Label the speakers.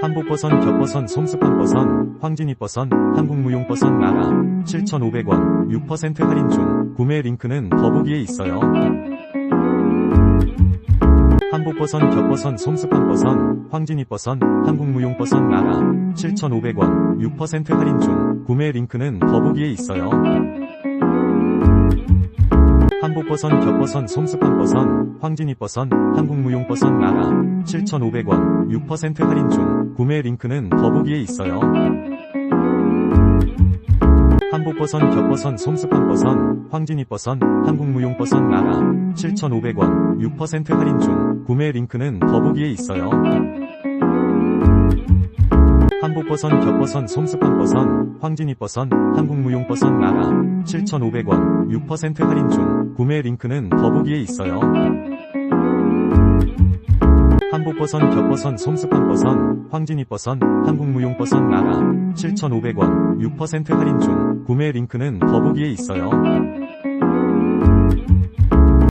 Speaker 1: 한복버선, 겹버선, 솜스판버선, 황진이버선, 한국무용버선 나라 7,500원 6% 할인 중 구매 링크는 더보기에 있어요. 한복버선, 겹버선, 솜스판버선, 황진이버선, 한국무용버선 나라 7,500원 6% 할인 중 구매 링크는 더보기에 있어요. 한복버선, 겹버선, 솜스판버선, 황진이버선, 한국무용버선 나라 7,500원 6% 할인 중 구매 링크는 더보기에 있어요. 한복버선, 겹버선, 솜스판버선, 황진이버선, 한국무용버선 나라 7,500원 6% 할인 중 구매 링크는 더보기에 있어요. 한복버선, 겹버선, 솜스판버선, 황진이버선, 한국무용버선 나라 7,500원 6% 할인 중 구매 링크는 더보기에 있어요. 한복버선, 겹버선, 솜스판버선, 황진이버선, 한국무용버선 나라 7,500원 6% 할인 중 구매 링크는 더보기에 있어요.